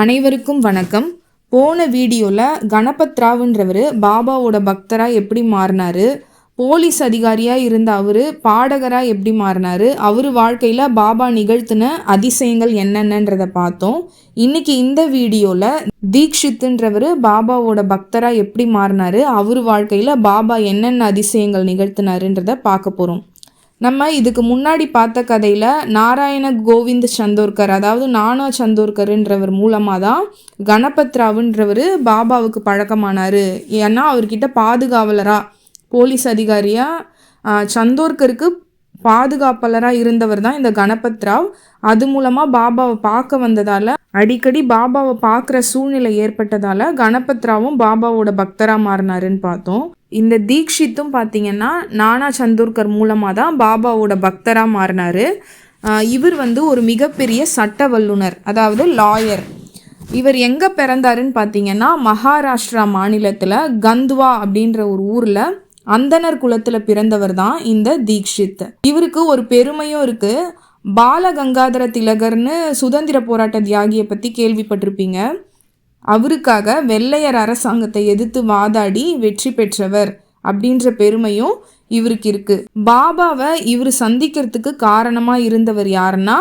அனைவருக்கும் வணக்கம். போன வீடியோவில் கணபத்ராவுன்றவர் பாபாவோட பக்தராக எப்படி மாறினாரு? போலீஸ் அதிகாரியாக இருந்த அவர் பாடகராக எப்படி மாறினாரு? அவர் வாழ்க்கையில் பாபா நிகழ்த்தின அதிசயங்கள் என்னென்னன்றதை பார்த்தோம். இன்னைக்கு இந்த வீடியோவில் தீக்ஷித்துன்றவர் பாபாவோட பக்தராக எப்படி மாறினாரு? அவர் வாழ்க்கையில் பாபா என்னென்ன அதிசயங்கள் நிகழ்த்தினாருன்றதை பார்க்க போகிறோம் நம்ம இதுக்கு முன்னாடி பார்த்த கதையில் நாராயண கோவிந்த் சந்தோர்கர் அதாவது நானா சந்தோர்கருன்றவர் மூலமாக தான் கணபத்ராவுன்றவர் பாபாவுக்கு பழக்கமானார். ஏன்னா அவர்கிட்ட பாதுகாவலராக போலீஸ் அதிகாரியாக சந்தோர்கருக்கு பாதுகாப்பாளராக இருந்தவர் தான் இந்த கணபத் ராவ் அது மூலமாக பாபாவை பார்க்க வந்ததால் அடிக்கடி பாபாவை பார்க்குற சூழ்நிலை ஏற்பட்டதால் கணபத்ராவும் பாபாவோட பக்தராக மாறினாருன்னு பார்த்தோம். இந்த தீக்ஷித்தும் பார்த்தீங்கன்னா நானா சந்தூர்கர் மூலமாக தான் பாபாவோட பக்தராக மாறினாரு. இவர் வந்து ஒரு மிகப்பெரிய சட்ட வல்லுனர் அதாவது லாயர். இவர் எங்கே பிறந்தாருன்னு பார்த்தீங்கன்னா மகாராஷ்டிரா மாநிலத்தில் கந்துவா அப்படின்ற ஒரு ஊரில் அந்தனர் குலத்தில் பிறந்தவர் தான் இந்த தீக்ஷித் இவருக்கு ஒரு பெருமையும் இருக்குது பாலகங்காதர திலகர்னு சுதந்திர போராட்ட தியாகியை பற்றி கேள்விப்பட்டிருப்பீங்க. அவருக்காக வெள்ளையர் அரசாங்கத்தை எதிர்த்து வாதாடி வெற்றி பெற்றவர் அப்படின்ற பெருமையும் இவருக்கு இருக்குது பாபாவை இவர் சந்திக்கிறதுக்கு காரணமாக இருந்தவர் யாருன்னா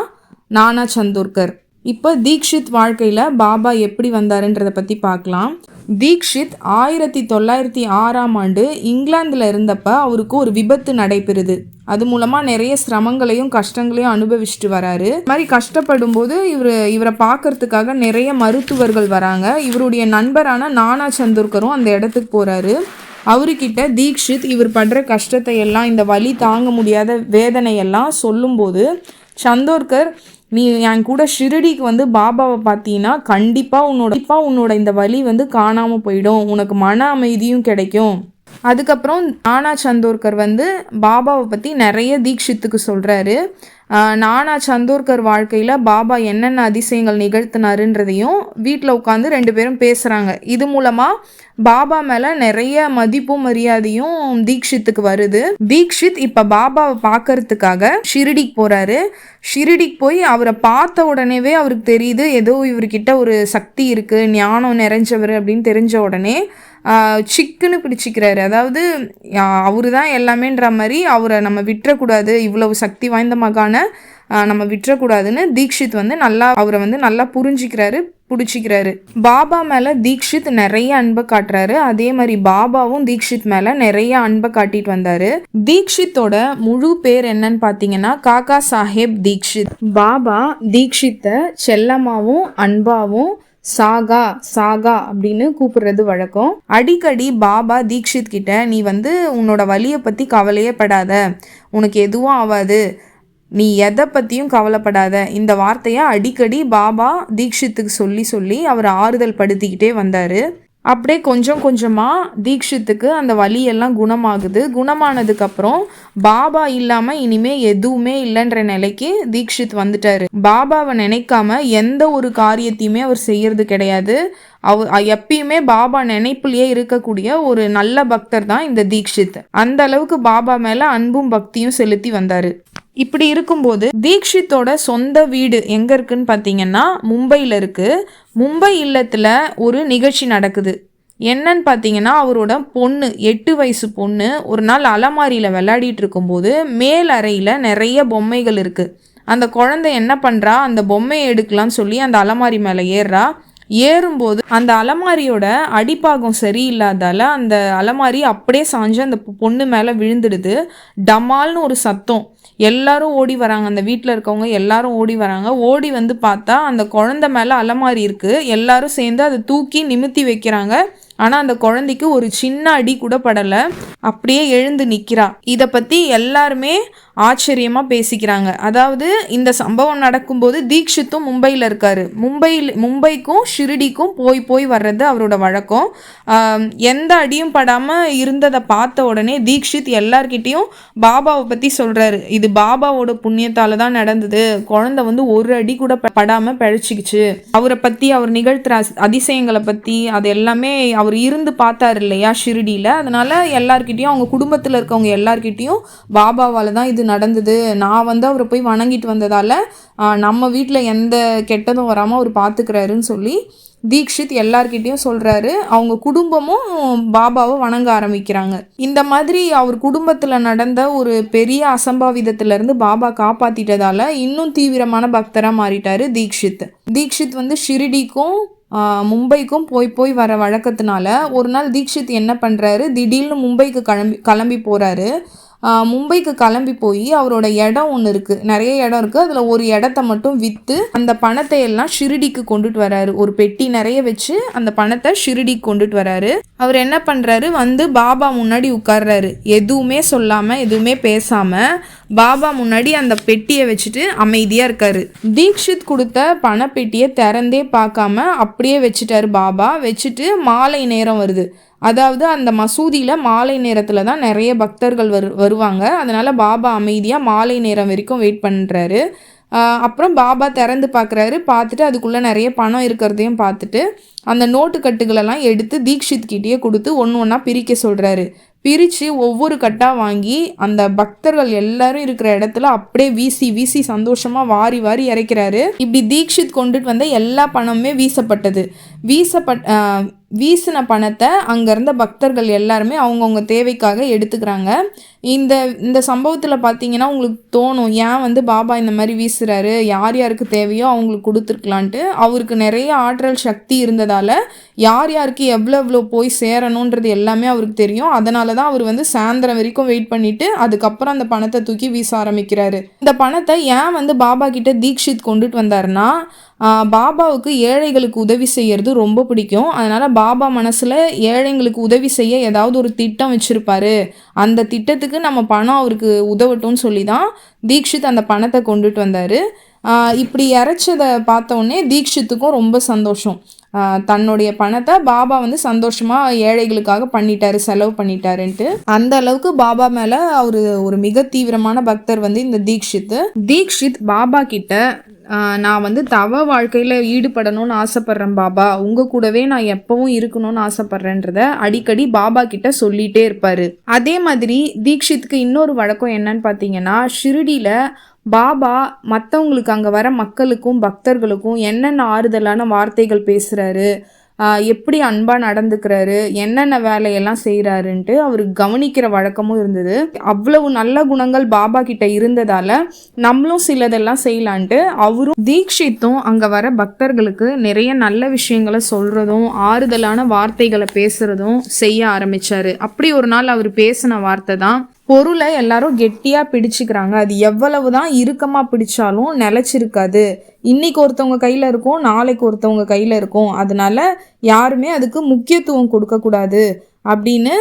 நானா சந்தோர்கர். இப்போ தீக்ஷித் வாழ்க்கையில் பாபா எப்படி வந்தாருன்றதை பற்றி பார்க்கலாம். தீக்ஷித் ஆயிரத்தி தொள்ளாயிரத்தி ஆறாம் ஆண்டு இங்கிலாந்தில் இருந்தப்ப அவருக்கு ஒரு விபத்து நடைபெறுது. அது மூலமாக நிறைய சிரமங்களையும் கஷ்டங்களையும் அனுபவிச்சுட்டு வராரு. இது மாதிரி கஷ்டப்படும் போது இவர் இவரை பார்க்கறதுக்காக நிறைய மருத்துவர்கள் வராங்க. இவருடைய நண்பரான நானா சந்தோர்கரும் அந்த இடத்துக்கு போகிறாரு அவர்கிட்ட தீக்ஷித் இவர் படுற கஷ்டத்தை எல்லாம் இந்த வலி தாங்க முடியாத வேதனையெல்லாம் சொல்லும்போது சந்தோர்கர் நீ என் கூட ஷிரடிக்கு வந்து பாபாவை பார்த்தீங்கன்னா கண்டிப்பாக உன்னோட கண்டிப்பாக உன்னோட இந்த வலி வந்து காணாமல் போயிடும். உனக்கு மன அமைதியும் கிடைக்கும். அதுக்கப்புறம் நானா சந்தோர்கர் வந்து பாபாவை பற்றி நிறைய தீக்ஷித்துக்கு சொல்கிறாரு நானா சந்தோர்கர் வாழ்க்கையில் பாபா என்னென்ன அதிசயங்கள் நிகழ்த்தினாருன்றதையும் வீட்டில் உட்காந்து ரெண்டு பேரும் பேசுகிறாங்க இது மூலமாக பாபா மேலே நிறைய மதிப்பும் மரியாதையும் தீக்ஷித்துக்கு வருது. தீக்ஷித் இப்போ பாபாவை பார்க்கறதுக்காக ஷிரடிக்கு போகிறாரு ஷிரடிக்கு போய் அவரை பார்த்த உடனேவே அவருக்கு தெரியுது ஏதோ இவர்கிட்ட ஒரு சக்தி இருக்குது ஞானம் நிறைஞ்சவர் அப்படின்னு தெரிஞ்ச உடனே சிக்குன்னு பிடிச்சிக்கிறாரு. அதாவது அவரு தான் எல்லாமேன்ற மாதிரி அவரை நம்ம விட்டுறக்கூடாது. இவ்வளவு சக்தி வாய்ந்த மகான நம்ம விட்டுறக்கூடாதுன்னு தீக்ஷித் வந்து நல்லா அவரை வந்து நல்லா புரிஞ்சிக்கிறாரு பிடிச்சிக்கிறாரு. பாபா மேலே தீக்ஷித் நிறைய அன்பை காட்டுறாரு. அதே மாதிரி பாபாவும் தீக்ஷித் மேலே நிறைய அன்பை காட்டிட்டு வந்தாரு. தீக்ஷித்தோட முழு பேர் என்னன்னு பார்த்தீங்கன்னா காக்கா சாஹேப் தீக்ஷித். பாபா தீக்ஷித்தை செல்லமாவும் அன்பாவும் சாகா சாகா அப்படின்னு கூப்பிடுறது வழக்கம். அடிக்கடி பாபா தீக்ஷித் கிட்ட நீ வந்து உன்னோட வழியை பற்றி கவலையே படாத. உனக்கு எதுவும் ஆகாது நீ எதை பற்றியும் கவலைப்படாத. இந்த வார்த்தையை அடிக்கடி பாபா தீக்ஷித்துக்கு சொல்லி சொல்லி அவர் ஆறுதல் படுத்திக்கிட்டே வந்தார். அப்படியே கொஞ்சம் கொஞ்சமாக தீக்ஷித்துக்கு அந்த வலியெல்லாம் குணமாகுது. குணமானதுக்கப்புறம் பாபா இல்லாமல் இனிமே எதுவுமே இல்லைன்ற நிலைக்கு தீக்ஷித் வந்துட்டாரு. பாபாவை நினைக்காம எந்த ஒரு காரியத்தையுமே அவர் செய்யறது கிடையாது. அவர் எப்பயுமே பாபா நினைப்புலயே இருக்கக்கூடிய ஒரு நல்ல பக்தர் தான் இந்த தீக்ஷித் அந்த அளவுக்கு பாபா மேல அன்பும் பக்தியும் செலுத்தி வந்தாரு. இப்படி இருக்கும்போது தீக்ஷித்தோட சொந்த வீடு எங்க இருக்குன்னு பார்த்தீங்கன்னா மும்பையில் இருக்கு. மும்பை இல்லத்தில் ஒரு நிகழ்ச்சி நடக்குது. என்னன்னு பார்த்தீங்கன்னா அவரோட பொண்ணு எட்டு வயசு பொண்ணு ஒரு நாள் அலமாரியில் விளையாடிட்டு இருக்கும்போது மேல் அறையில் நிறைய பொம்மைகள் இருக்குது அந்த குழந்தை என்ன பண்ணுறா அந்த பொம்மையை எடுக்கலாம்னு சொல்லி அந்த அலமாரி மேலே ஏறுறா. ஏறும்போது அந்த அலமாரியோட அடிப்பாகம் சரியில்லாதால அந்த அலமாரி அப்படியே சாஞ்சு அந்த பொ- பொண்ணு மேலே விழுந்துடுது. டமால்னு ஒரு சத்தம். எல்லாரும் ஓடி வராங்க. அந்த வீட்டில் இருக்கவங்க எல்லாரும் ஓடி வராங்க. ஓடி வந்து பார்த்தா அந்த குழந்தை மேலே அலமாரி இருக்கு. எல்லாரும் சேர்ந்து அதை தூக்கி நிமித்தி வைக்கிறாங்க. ஆனால் அந்த குழந்தைக்கு ஒரு சின்ன அடி கூட படலை. அப்படியே எழுந்து நிற்கிறா இதை பற்றி எல்லாருமே ஆச்சரியமாக பேசிக்கிறாங்க. அதாவது இந்த சம்பவம் நடக்கும்போது தீக்ஷித்தும் மும்பையில் இருக்கார். மும்பையில் மும்பைக்கும் ஷிரடிக்கும் போய் போய் வர்றது அவரோட வழக்கம். எந்த அடியும் படாமல் இருந்ததை பார்த்த உடனே தீக்ஷித் எல்லார்கிட்டேயும் பாபாவை பற்றி சொல்கிறாரு இது பாபாவோட புண்ணியத்தால தான் நடந்தது. குழந்தை வந்து ஒரு அடி கூட படாம பழிச்சுக்கிச்சு. அவரை பத்தி அவர் நிகழ்த்துற அஸ்- அதிசயங்களை பத்தி அது எல்லாமே அவர் இருந்து பார்த்தாரு இல்லையா ஷிரடியில. அதனால எல்லார்கிட்டயும் அவங்க குடும்பத்துல இருக்கவங்க எல்லார்கிட்டயும் பாபாவால தான் இது நடந்தது. நான் வந்து அவரை போய் வணங்கிட்டு வந்ததால நம்ம வீட்டில் எந்த கெட்டதும் வராமல் அவர் பார்த்துக்கிறாருன்னு சொல்லி தீக்ஷித் எல்லார்கிட்டயும் சொல்கிறாரு அவங்க குடும்பமும் பாபாவை வணங்க ஆரம்பிக்கிறாங்க. இந்த மாதிரி அவர் குடும்பத்தில் நடந்த ஒரு பெரிய அசம்பாவிதத்திலேருந்து பாபா காப்பாற்றிட்டதால் இன்னும் தீவிரமான பக்தராக மாறிட்டார் தீக்ஷித். தீக்ஷித் வந்து ஷிரிடிக்கும் மும்பைக்கும் போய் போய் வர வழக்கத்தினால ஒரு நாள் தீக்ஷித் என்ன பண்ணுறாரு திடீர்னு மும்பைக்கு கிளம்பி கிளம்பி போகிறாரு மும்பைக்கு கிளம்பி போய் அவரோட இடம் ஒன்று இருக்குது நிறைய இடம் இருக்குது அதில் ஒரு இடத்த மட்டும் விற்று அந்த பணத்தை எல்லாம் ஷிரிடிக்கு கொண்டுட்டு வராரு. ஒரு பெட்டி நிறைய வச்சு அந்த பணத்தை ஷிரிடிக்கு கொண்டுட்டு வராரு. அவர் என்ன பண்ணுறாரு வந்து பாபா முன்னாடி உட்கார்றாரு. எதுவுமே சொல்லாமல் எதுவுமே பேசாமல் பாபா முன்னாடி அந்த பெட்டியை வச்சுட்டு அமைதியாக இருக்காரு. தீக்ஷித் கொடுத்த பணப்பெட்டியை திறந்தே பார்க்காம அப்படியே வச்சுட்டாரு பாபா. வச்சுட்டு மாலை நேரம் வருது. அதாவது அந்த மசூதியில் மாலை நேரத்தில் தான் நிறைய பக்தர்கள் வரு வருவாங்க. அதனால் பாபா அமைதியாக மாலை நேரம் வரைக்கும் வெயிட் பண்ணுறாரு அப்புறம் பாபா திறந்து பார்க்குறாரு பார்த்துட்டு அதுக்குள்ளே நிறைய பணம் இருக்கிறதையும் பார்த்துட்டு அந்த நோட்டு கட்டுகளெல்லாம் எடுத்து தீக்ஷித் கிட்டேயே கொடுத்து ஒன்று ஒன்றா பிரிக்க சொல்கிறாரு பிரித்து ஒவ்வொரு கட்டாக வாங்கி அந்த பக்தர்கள் எல்லாரும் இருக்கிற இடத்துல அப்படியே வீசி வீசி சந்தோஷமாக வாரி வாரி இறைக்கிறாரு. இப்படி தீக்ஷித் கொண்டுட்டு வந்த எல்லா பணமுமே வீசப்பட்டது. வீசப்பட் வீசின பணத்தை அங்கேருந்த பக்தர்கள் எல்லாருமே அவங்கவுங்க தேவைக்காக எடுத்துக்கிறாங்க. இந்த இந்த சம்பவத்தில் பார்த்தீங்கன்னா உங்களுக்கு தோணும் ஏன் வந்து பாபா இந்த மாதிரி வீசுகிறாரு யார் யாருக்கு தேவையோ அவங்களுக்கு கொடுத்துருக்கலான்ட்டு. அவருக்கு நிறைய ஆற்றல் சக்தி இருந்ததால் யார் யாருக்கு எவ்வளோ எவ்வளோ போய் சேரணுன்றது எல்லாமே அவருக்கு தெரியும். அதனால தான் அவர் வந்து சாயந்தரம் வரைக்கும் வெயிட் பண்ணிவிட்டு அதுக்கப்புறம் அந்த பணத்தை தூக்கி வீச ஆரம்பிக்கிறாரு. இந்த பணத்தை ஏன் வந்து பாபா கிட்ட தீக்ஷித் கொண்டுட்டு வந்தாருன்னா பாபாவுக்கு ஏழைகளுக்கு உதவி செய்கிறது ரொம்ப பிடிக்கும். அதனால் பாபா மனசில் ஏழைங்களுக்கு உதவி செய்ய ஏதாவது ஒரு திட்டம் வச்சுருப்பாரு. அந்த திட்டத்துக்கு நம்ம பணம் அவருக்கு உதவட்டும்னு சொல்லி தான் தீக்ஷித் அந்த பணத்தை கொண்டுட்டு வந்தார். இப்படி இறைச்சதை பார்த்த உடனே தீக்ஷித்துக்கும் ரொம்ப சந்தோஷம். தன்னுடைய பணத்தை பாபா வந்து சந்தோஷமாக ஏழைகளுக்காக பண்ணிட்டாரு செலவு பண்ணிட்டாருன்ட்டு. அந்த அளவுக்கு பாபா மேலே அவர் ஒரு மிக தீவிரமான பக்தர் வந்து இந்த தீக்ஷித் தீக்ஷித் பாபா கிட்ட நான் வந்து தவ வாழ்க்கையில் ஈடுபடணும்னு ஆசைப்பட்றேன் பாபா. உங்கள் கூடவே நான் எப்பவும் இருக்கணும்னு ஆசைப்பட்றேன்றத அடிக்கடி பாபா கிட்ட சொல்லிகிட்டே இருப்பார். அதே மாதிரி தீக்ஷித்துக்கு இன்னொரு வழக்கம் என்னன்னு பார்த்தீங்கன்னா ஷிரடியில் பாபா மற்றவங்களுக்கு அங்கே வர மக்களுக்கும் பக்தர்களுக்கும் என்னென்ன ஆறுதலான வார்த்தைகள் பேசுகிறாரு எப்படி அன்பாக நடந்துக்கிறாரு என்னென்ன வேலையெல்லாம் செய்கிறாருன்ட்டு அவர் கவனிக்கிற வழக்கமும் இருந்தது. அவ்வளவு நல்ல குணங்கள் பாபா கிட்ட இருந்ததால் நம்மளும் சிலதெல்லாம் செய்யலான்ட்டு அவரும் தீக்ஷித்தும் அங்கே வர பக்தர்களுக்கு நிறைய நல்ல விஷயங்களை சொல்கிறதும் ஆறுதலான வார்த்தைகளை பேசுகிறதும் செய்ய ஆரம்பித்தார் அப்படி ஒரு நாள் அவர் பேசின வார்த்தை தான் பொருளை எல்லாரும் கெட்டியாக பிடிச்சிக்கிறாங்க. அது எவ்வளவு தான் இறுக்கமாக பிடிச்சாலும் நிலச்சிருக்காது. இன்னைக்கு ஒருத்தவங்க கையில் இருக்கும் நாளைக்கு ஒருத்தவங்க கையில் இருக்கும். அதனால யாருமே அதுக்கு முக்கியத்துவம் கொடுக்கக்கூடாது அப்படின்னு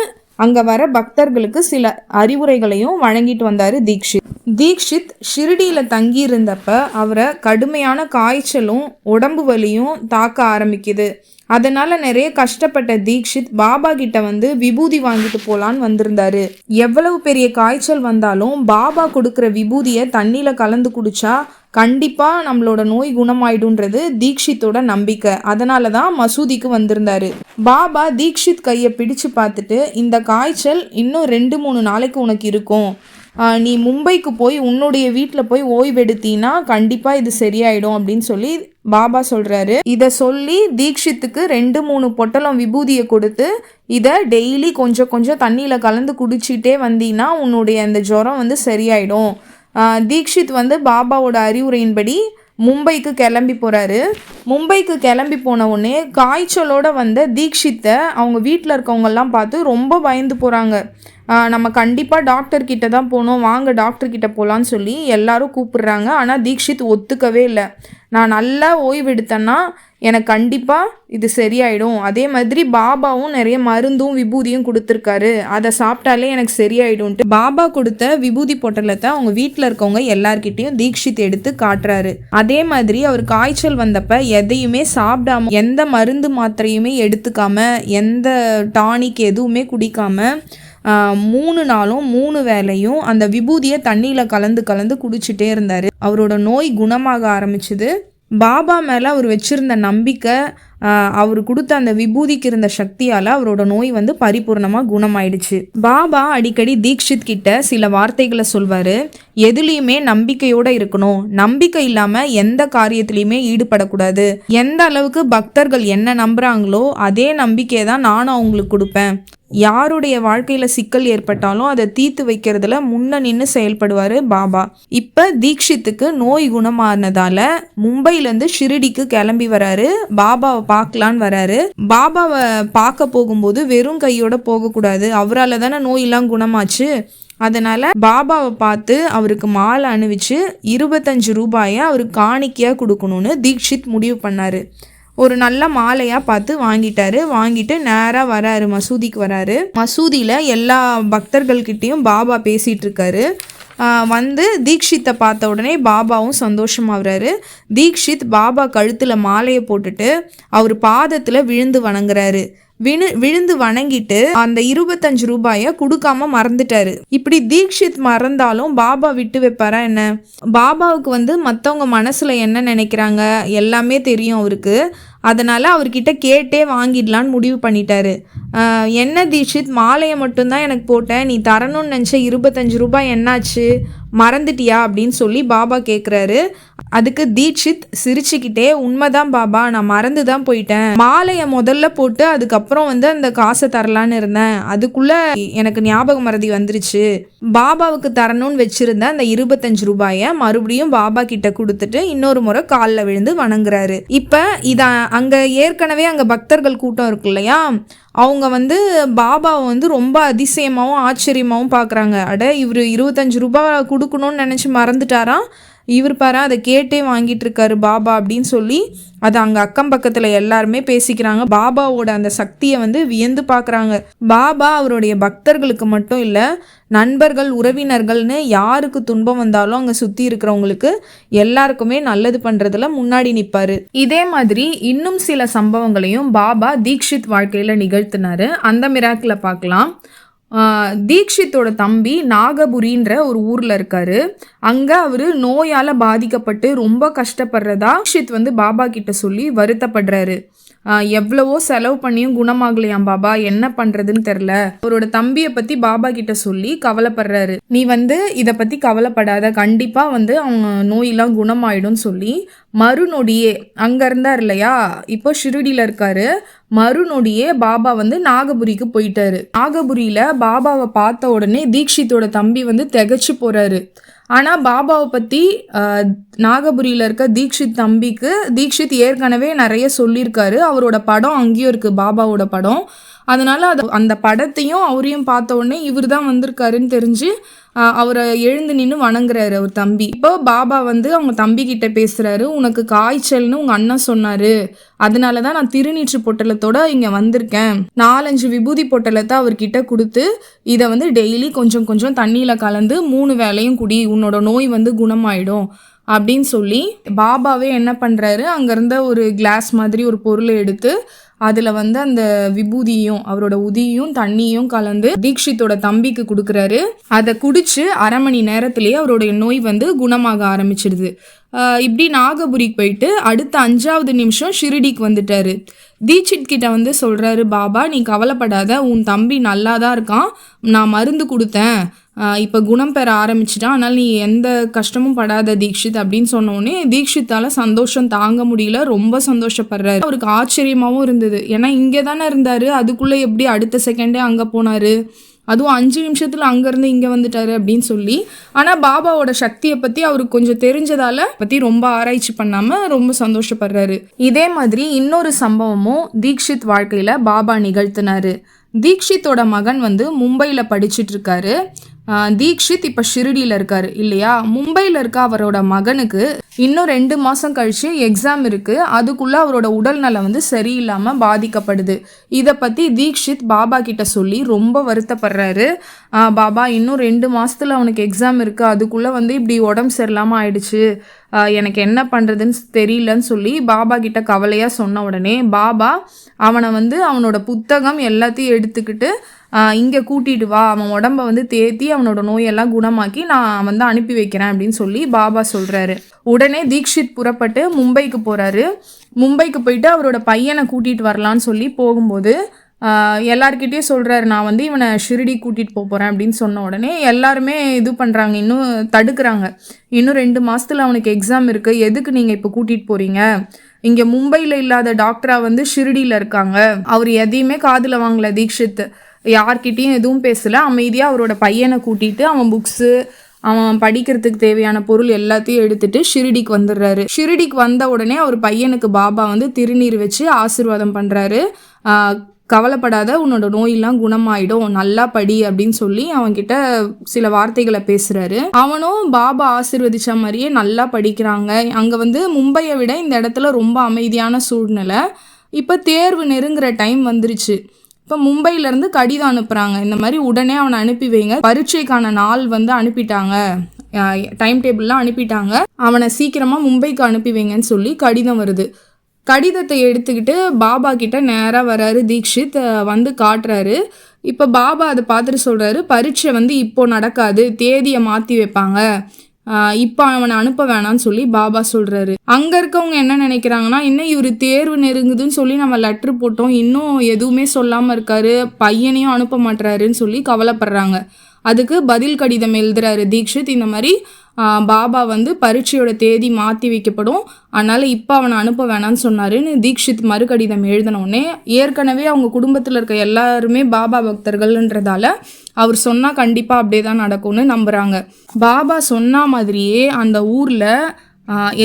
அங்கே வர பக்தர்களுக்கு சில அறிவுரைகளையும் வழங்கிட்டு வந்தார் தீக்ஷித். தீக்ஷித் ஷிரடியில் தங்கியிருந்தப்ப அவரை கடுமையான காய்ச்சலும் உடம்பு வலியும் தாக்க ஆரம்பிக்குது. அதனால நிறைய கஷ்டப்பட்ட தீக்ஷித் பாபா கிட்ட வந்து விபூதி வாங்கிட்டு போலான்னு வந்திருந்தாரு. எவ்வளவு பெரிய காய்ச்சல் வந்தாலும் பாபா கொடுக்குற விபூதியை தண்ணியில கலந்து குடிச்சா கண்டிப்பா நம்மளோட நோய் குணமாயிடும்ன்றது தீக்ஷித்தோட நம்பிக்கை. அதனால தான் மசூதிக்கு வந்திருந்தாரு. பாபா தீக்ஷித் கையை பிடிச்சு பார்த்துட்டு இந்த காய்ச்சல் இன்னும் ரெண்டு மூணு நாளைக்கு உனக்கு இருக்கும். நீ மும்பைக்கு போய் உன்னுடைய வீட்டில் போய் ஓய்வெடுத்தினா கண்டிப்பாக இது சரியாயிடும் அப்படின்னு சொல்லி பாபா சொல்கிறாரு இதை சொல்லி தீக்ஷித்துக்கு ரெண்டு மூணு பொட்டலம் விபூதியை கொடுத்து இதை டெய்லி கொஞ்சம் கொஞ்சம் தண்ணியில் கலந்து குடிச்சிட்டே வந்தீங்கன்னா உன்னுடைய அந்த ஜுரம் வந்து சரியாயிடும். தீக்ஷித் வந்து பாபாவோட அறிவுரையின்படி மும்பைக்கு கிளம்பி போகிறாரு மும்பைக்கு கிளம்பி போன உடனே காய்ச்சலோட வந்த தீக்ஷித்தை அவங்க வீட்டில் இருக்கவங்கெல்லாம் பார்த்து ரொம்ப பயந்து போகிறாங்க நம்ம கண்டிப்பாக டாக்டர்கிட்ட தான் போகணும் வாங்க டாக்டர்கிட்ட போகலான்னு சொல்லி எல்லாரும் கூப்பிடுறாங்க. ஆனால் தீக்ஷித் ஒத்துக்கவே இல்லை. நான் நல்லா ஓய்வெடுத்தேன்னா எனக்கு கண்டிப்பாக இது சரியாயிடும். அதே மாதிரி பாபாவும் நிறைய மருந்தும் விபூதியும் கொடுத்துருக்காரு. அதை சாப்பிட்டாலே எனக்கு சரியாயிடும்ட்டு பாபா கொடுத்த விபூதி பொட்டலத்தை அவங்க வீட்டில் இருக்கவங்க எல்லார்கிட்டையும் தீக்ஷித் எடுத்து காட்டுறாரு. அதே மாதிரி அவர் காய்ச்சல் வந்தப்ப எதையுமே சாப்பிடாம எந்த மருந்து மாத்திரையுமே எடுத்துக்காம எந்த டானிக் எதுவுமே குடிக்காம மூணு நாளும் மூணு வேலையும் அந்த விபூதியை தண்ணியில் கலந்து கலந்து குடிச்சிட்டே இருந்தார். அவரோட நோய் குணமாக ஆரம்பிச்சுது. பாபா மேலே அவர் வச்சுருந்த நம்பிக்கை அவர் கொடுத்த அந்த விபூதிக்கு இருந்த சக்தியால் அவரோட நோய் வந்து பரிபூர்ணமாக குணமாயிடுச்சு. பாபா அடிக்கடி தீக்ஷித் கிட்ட சில வார்த்தைகளை சொல்வார். எதுலேயுமே நம்பிக்கையோடு இருக்கணும். நம்பிக்கை இல்லாமல் எந்த காரியத்திலையுமே ஈடுபடக்கூடாது. எந்த அளவுக்கு பக்தர்கள் என்ன நம்புகிறாங்களோ அதே நம்பிக்கையை தான் நானும் அவங்களுக்கு கொடுப்பேன். யாருடைய வாழ்க்கையில் சிக்கல் ஏற்பட்டாலும் அதை தீர்த்து வைக்கிறதுல முன்ன நின்று செயல்படுவார் பாபா. இப்போ தீக்ஷித்துக்கு நோய் குணமானதால மும்பையிலேருந்து ஷிரடிக்கு கிளம்பி வராரு பாபாவை பார்க்கலான்னு வராரு. பாபாவை பார்க்க போகும்போது வெறும் கையோட போகக்கூடாது. அவரால் தானே நோயெல்லாம் குணமாச்சு. அதனால் பாபாவை பார்த்து அவருக்கு மாலை அணிவிச்சு இருபத்தஞ்சு ரூபாயை அவருக்கு காணிக்கையாக கொடுக்கணும்னு தீக்ஷித் முடிவு பண்ணார். ஒரு நல்ல மாலையாக பார்த்து வாங்கிட்டாரு. வாங்கிட்டு நேராக வராரு மசூதிக்கு வராரு. மசூதியில் எல்லா பக்தர்கள்கிட்டேயும் பாபா பேசிகிட்டு இருக்காரு. வந்து தீக்ஷித்தை பார்த்த உடனே பாபாவும் சந்தோஷமாகறாரு தீக்ஷித் பாபா கழுத்தில் மாலையை போட்டுட்டு அவர் பாதத்தில் விழுந்து வணங்குறாரு. விழு விழுந்து வணங்கிட்டு அந்த இருபத்தஞ்சு ரூபாயை கொடுக்காம மறந்துட்டாரு. இப்படி தீக்ஷித் மறந்தாலும் பாபா விட்டு வைப்பாரா என்ன? பாபாவுக்கு வந்து மற்றவங்க மனசுல என்ன நினைக்கிறாங்க? எல்லாமே தெரியும் அவருக்கு. அதனால் அவர்கிட்ட கேட்டே வாங்கிடலான்னு முடிவு பண்ணிட்டாரு. என்ன தீக்ஷித் மாலையை மட்டும்தான் எனக்கு போட்டேன். நீ தரணும்னு நினச்ச இருபத்தஞ்சு ரூபாய் என்னாச்சு? மறந்துட்டியா அப்படின்னு சொல்லி பாபா கேட்குறாரு அதுக்கு தீட்சித் சிரிச்சுக்கிட்டே உண்மைதான் பாபா நான் மறந்து தான் போயிட்டேன். மாலையை முதல்ல போட்டு அதுக்கப்புறம் வந்து அந்த காசை தரலான்னு இருந்தேன். அதுக்குள்ள எனக்கு ஞாபக மறதி வந்துருச்சு. பாபாவுக்கு தரணும்னு வச்சிருந்த அந்த இருபத்தஞ்சு ரூபாயை மறுபடியும் பாபா கிட்ட கொடுத்துட்டு இன்னொரு முறை காலில் விழுந்து வணங்குறாரு. இப்போ இதை அங்கே ஏற்கனவே அங்கே பக்தர்கள் கூட்டம் இருக்கு இல்லையா? அவங்க வந்து பாபாவை வந்து ரொம்ப அதிசயமாகவும் ஆச்சரியமாகவும் பார்க்குறாங்க. அட இவர் இருபத்தஞ்சு ரூபாய் கொடுக்கணும்னு நினச்சி மறந்துட்டாராம் இவர் பாரு அதை கேட்டே வாங்கிட்டு இருக்காரு பாபா அப்படின்னு சொல்லி அதை அங்கே அக்கம் பக்கத்தில் எல்லாருமே பேசிக்கிறாங்க. பாபாவோட அந்த சக்தியை வந்து வியந்து பார்க்குறாங்க பாபா அவருடைய பக்தர்களுக்கு மட்டும் இல்லை நண்பர்கள் உறவினர்கள்னு யாருக்கு துன்பம் வந்தாலும் அங்கே சுற்றி இருக்கிறவங்களுக்கு எல்லாருக்குமே நல்லது பண்ணுறதுல முன்னாடி நிற்பார் இதே மாதிரி இன்னும் சில சம்பவங்களையும் பாபா தீக்ஷித் வாழ்க்கையில் நிகழ்த்தினாரு. அந்த மிராக்கில் பார்க்கலாம். தீக்ஷித்தோட தம்பி நாகபுரின்ற ஒரு ஊரில் இருக்காரு. அங்கே அவர் நோயால் பாதிக்கப்பட்டு ரொம்ப கஷ்டப்படுறதா தீக்ஷித் வந்து பாபா கிட்ட சொல்லி வருத்தப்படுறாரு. எவ்வளவோ செலவு பண்ணியும் குணமாகலையாம் பாபா. என்ன பண்ணுறதுன்னு தெரில. அவரோட தம்பியை பற்றி பாபா கிட்ட சொல்லி கவலைப்படுறாரு. நீ வந்து இதை பற்றி கவலைப்படாத. கண்டிப்பாக வந்து அவங்க நோயெல்லாம் குணமாயிடும்னு சொல்லி மறுநொடியே அங்கே இருந்தார் இல்லையா? இப்போ ஷிருடியில இருக்காரு. மறுநொடியே பாபா வந்து நாகபுரிக்கு போயிட்டாரு. நாகபுரியில் பாபாவை பார்த்த உடனே தீக்ஷித்தோட தம்பி வந்து திகைச்சு போறாரு. ஆனால் பாபாவை பற்றி நாகபுரியில் இருக்க தீக்ஷித் தம்பிக்கு தீக்ஷித் ஏற்கனவே நிறைய சொல்லியிருக்காரு. அவரோட படம் அங்கேயும் இருக்குது பாபாவோட படம். அதனால் அது அந்த படத்தையும் அவரையும் பார்த்த உடனே இவர் தான் வந்திருக்காருன்னு தெரிஞ்சு அவரை எழுந்து நின்று வணங்குறாரு அவர் தம்பி. இப்போ பாபா வந்து அவங்க தம்பி கிட்ட பேசுறாரு உனக்கு காய்ச்சல்னு உங்க அண்ணன் சொன்னாரு. அதனால தான் நான் திருநீற்று பொட்டலத்தோட இங்க வந்திருக்கேன். நாலஞ்சு விபூதி பொட்டலத்தை அவர்கிட்ட கொடுத்து இதை வந்து டெய்லி கொஞ்சம் கொஞ்சம் தண்ணியில கலந்து மூணு வேலையும் குடி. உன்னோட நோய் வந்து குணமாயிடும். அப்படின்னு சொல்லி பாபாவே என்ன பண்ணுறாரு அங்கேருந்த ஒரு கிளாஸ் மாதிரி ஒரு பொருளை எடுத்து அதில் வந்து அந்த விபூதியும் அவரோட உதியும் தண்ணியும் கலந்து தீக்ஷித்தோட தம்பிக்கு கொடுக்குறாரு. அதை குடிச்சு அரை மணி நேரத்துலேயே அவருடைய நோய் வந்து குணமாக ஆரம்பிச்சிடுது இப்படி நாகபுரிக்கு போயிட்டு அடுத்த அஞ்சாவது நிமிஷம் ஷிரடிக்கு வந்துட்டாரு. தீட்சித் கிட்ட வந்து சொல்கிறாரு பாபா நீ கவலைப்படாத உன் தம்பி நல்லா தான் இருக்கான். நான் மருந்து கொடுத்தேன். இப்போ குணம் பெற ஆரம்பிச்சிட்டான். அதனால் நீ எந்த கஷ்டமும் படாத தீக்ஷித் அப்படின்னு சொன்னோடனே தீக்ஷித்தால் சந்தோஷம் தாங்க முடியல. ரொம்ப சந்தோஷப்படுறாரு. அவருக்கு ஆச்சரியமாகவும் இருந்தது. ஏன்னா இங்கே தானே இருந்தார். அதுக்குள்ளே எப்படி அடுத்த செகண்டே அங்கே போனாரு? அதுவும் அஞ்சு நிமிஷத்தில் அங்கேருந்து இங்கே வந்துட்டாரு அப்படின்னு சொல்லி. ஆனால் பாபாவோட சக்தியை பற்றி அவருக்கு கொஞ்சம் தெரிஞ்சதால பற்றி ரொம்ப ஆராய்ச்சி பண்ணாமல் ரொம்ப சந்தோஷப்படுறாரு. இதே மாதிரி இன்னொரு சம்பவமும் தீக்ஷித் வாழ்க்கையில் பாபா நிகழ்த்தினாரு. தீக்ஷித்தோட மகன் வந்து மும்பையில் படிச்சிட்டு இருக்காரு. தீக்ஷித் இப்போ ஷிரடியில் இருக்காரு இல்லையா? மும்பையில் இருக்க அவரோட மகனுக்கு இன்னும் ரெண்டு மாதம் கழிச்சு எக்ஸாம் இருக்குது அதுக்குள்ளே அவரோட உடல் நலம் வந்து சரியில்லாமல் பாதிக்கப்படுது. இதை பற்றி தீக்ஷித் பாபா கிட்ட சொல்லி ரொம்ப வருத்தப்படுறாரு. பாபா இன்னும் ரெண்டு மாதத்தில் அவனுக்கு எக்ஸாம் இருக்குது அதுக்குள்ளே வந்து இப்படி உடம்பு சரியில்லாமல் ஆயிடுச்சு. எனக்கு என்ன பண்ணுறதுன்னு தெரியலன்னு சொல்லி பாபா கிட்ட கவலையாக சொன்ன உடனே பாபா அவனை வந்து அவனோட புத்தகம் எல்லாத்தையும் எடுத்துக்கிட்டு இங்கே கூட்டிட்டு வா. அவன் உடம்ப வந்து தேத்தி அவனோட நோயெல்லாம் குணமாக்கி நான் வந்து அனுப்பி வைக்கிறேன் அப்படின்னு சொல்லி பாபா சொல்கிறாரு உடனே தீக்ஷித் புறப்பட்டு மும்பைக்கு போகிறாரு மும்பைக்கு போயிட்டு அவரோட பையனை கூட்டிகிட்டு வரலான்னு சொல்லி போகும்போது ஆஹ் சொல்கிறாரு நான் வந்து இவனை ஷிரடி கூட்டிகிட்டு போக போகிறேன் அப்படின்னு சொன்ன உடனே எல்லாருமே இது பண்ணுறாங்க இன்னும் தடுக்கிறாங்க. இன்னும் ரெண்டு மாதத்தில் அவனுக்கு எக்ஸாம் இருக்குது எதுக்கு நீங்கள் இப்போ கூட்டிகிட்டு போகிறீங்க இங்கே மும்பையில் இல்லாத டாக்டராக வந்து ஷிரடியில் இருக்காங்க. அவர் எதையுமே காதில் வாங்கல தீக்ஷித். யார்கிட்டயும் எதுவும் பேசலை. அமைதியாக அவரோட பையனை கூட்டிகிட்டு அவன் புக்ஸு அவன் படிக்கிறதுக்கு தேவையான பொருள் எல்லாத்தையும் எடுத்துட்டு ஷிரடிக்கு வந்துடுறாரு. ஷிரடிக்கு வந்த உடனே அவர் பையனுக்கு பாபா வந்து திருநீர் வச்சு ஆசீர்வாதம் பண்ணுறாரு கவலைப்படாத உன்னோட நோயெல்லாம் குணமாயிடும். நல்லா படி அப்படின்னு சொல்லி அவன்கிட்ட சில வார்த்தைகளை பேசுறாரு. அவனும் பாபா ஆசிர்வதிச்ச மாதிரியே நல்லா படிக்கிறாங்க. அங்கே வந்து மும்பையை விட இந்த இடத்துல ரொம்ப அமைதியான சூழ்நிலை. இப்போ தேர்வு நெருங்குற டைம் வந்துருச்சு. இப்போ மும்பையிலேருந்து கடிதம் அனுப்புகிறாங்க இந்த மாதிரி உடனே அவனை அனுப்பி வைங்க. பரீட்சைக்கான நாள் வந்து அனுப்பிட்டாங்க. டைம் டேபிள்லாம் அனுப்பிட்டாங்க. அவனை சீக்கிரமாக மும்பைக்கு அனுப்பி வைங்கன்னு சொல்லி கடிதம் வருது. கடிதத்தை எடுத்துக்கிட்டு பாபா கிட்ட நேராக வராரு. தீக்ஷித் வந்து காட்டுறாரு. இப்போ பாபா அதை பார்த்துட்டு சொல்கிறாரு பரீட்சை வந்து இப்போ நடக்காது. தேதியை மாற்றி வைப்பாங்க. இப்போ அவனை அனுப்ப வேணாம்னு சொல்லி பாபா சொல்கிறாரு அங்கே இருக்கவங்க என்ன நினைக்கிறாங்கன்னா இன்னும் இவர் தேர்வு நெருங்குதுன்னு சொல்லி நம்ம லெட்ரு போட்டோம். இன்னும் எதுவுமே சொல்லாமல் இருக்காரு. பையனையும் அனுப்ப மாட்டுறாருன்னு சொல்லி கவலைப்படுறாங்க. அதுக்கு பதில் கடிதம் எழுதுறாரு தீக்ஷித். இந்த மாதிரி பாபா வந்து பரீட்சையோட தேதி மாற்றி வைக்கப்படும். அதனால் இப்போ அவனை அனுப்ப வேணாம்னு சொன்னாருன்னு தீக்ஷித் மறுகடிதம் எழுதினோடனே ஏற்கனவே அவங்க குடும்பத்தில் இருக்க எல்லாருமே பாபா பக்தர்கள்ன்றதால அவர் சொன்னால் கண்டிப்பாக அப்படியே தான் நடக்கும்னு நம்புகிறாங்க பாபா சொன்ன மாதிரியே அந்த ஊரில்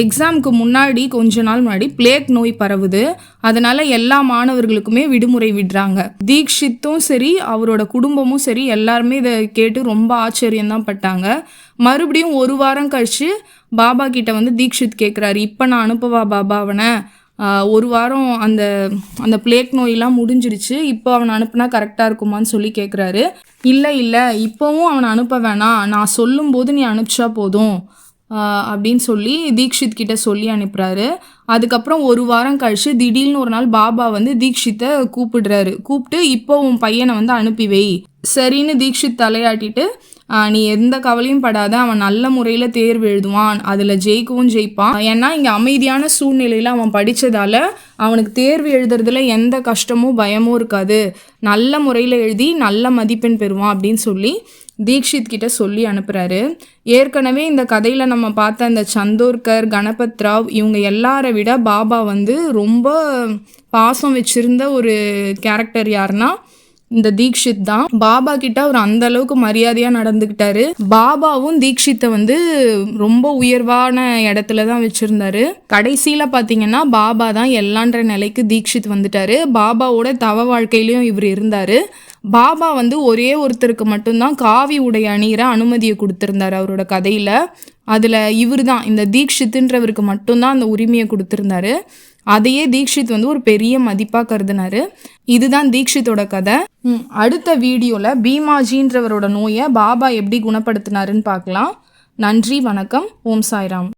எக்ஸாமுக்கு முன்னாடி கொஞ்ச நாள் முன்னாடி பிளேக் நோய் பரவுது. அதனால எல்லா மாணவர்களுக்குமே விடுமுறை விடுறாங்க. தீக்ஷித்தும் சரி அவரோட குடும்பமும் சரி எல்லாருமே இதை கேட்டு ரொம்ப ஆச்சரியம்தான் பட்டாங்க. மறுபடியும் ஒரு வாரம் கழிச்சு பாபா கிட்ட வந்து தீக்ஷித் கேட்குறாரு இப்போ நான் அனுப்பவா பாபா அவனை? ஒரு வாரம் அந்த அந்த பிளேக் நோயெல்லாம் முடிஞ்சிருச்சு. இப்போ அவனை அனுப்புனா கரெக்டாக இருக்குமான்னு சொல்லி கேட்குறாரு இல்லை இல்லை இப்போவும் அவனை அனுப்ப வேணாம். நான் சொல்லும்போது நீ அனுப்பிச்சா போதும். அப்படின்னு சொல்லி தீக்ஷித் கிட்ட சொல்லி அனுப்புகிறாரு அதுக்கப்புறம் ஒரு வாரம் கழித்து திடீர்னு ஒரு நாள் பாபா வந்து தீக்ஷித்தை கூப்பிடுறாரு. கூப்பிட்டு இப்போ உன் பையனை வந்து அனுப்பி வை. சரின்னு தீக்ஷித் தலையாட்டிட்டு நீ எந்த கவலையும் படாத அவன் நல்ல முறையில் தேர்வு எழுதுவான். அதில் ஜெயிக்கவும் ஜெயிப்பான். ஏன்னா இங்கே அமைதியான சூழ்நிலையில் அவன் படித்ததால் அவனுக்கு தேர்வு எழுதுறதுல எந்த கஷ்டமும் பயமும் இருக்காது. நல்ல முறையில் எழுதி நல்ல மதிப்பெண் பெறுவான் அப்படின்னு சொல்லி தீக்ஷித் கிட்ட சொல்லி அனுப்புகிறாரு ஏற்கனவே இந்த கதையில் நம்ம பார்த்த இந்த சந்தோர்கர் கணபத் ராவ் இவங்க எல்லாரை விட பாபா வந்து ரொம்ப பாசம் வச்சுருந்த ஒரு கேரக்டர் யாருன்னா இந்த தீக்ஷித் தான். பாபா கிட்ட அவர் அந்த அளவுக்கு மரியாதையா நடந்துகிட்டாரு பாபாவும் தீக்ஷித்தை வந்து ரொம்ப உயர்வான இடத்துல தான் வச்சிருந்தாரு. கடைசியில பாத்தீங்கன்னா பாபா தான் எல்லான்ற நிலைக்கு தீக்ஷித் வந்துட்டாரு. பாபாவோட தவ வாழ்க்கையிலயும் இவர் இருந்தாரு. பாபா வந்து ஒரே ஒருத்தருக்கு மட்டும்தான் காவி உடை அணிகிற அனுமதியை கொடுத்துருந்தாரு அவரோட கதையில. அதுல இவர் தான் இந்த தீக்ஷித்துன்றவருக்கு மட்டும்தான் அந்த உரிமையை கொடுத்துருந்தாரு. அதையே தீக்ஷித் வந்து ஒரு பெரிய மதிப்பாக கருதினாரு. இதுதான் தீக்ஷித்தோட கதை. அடுத்த வீடியோவில் பீமாஜின்றவரோட நோயை பாபா எப்படி குணப்படுத்தினாருன்னு பார்க்கலாம். நன்றி வணக்கம். ஓம் சாய்ராம்.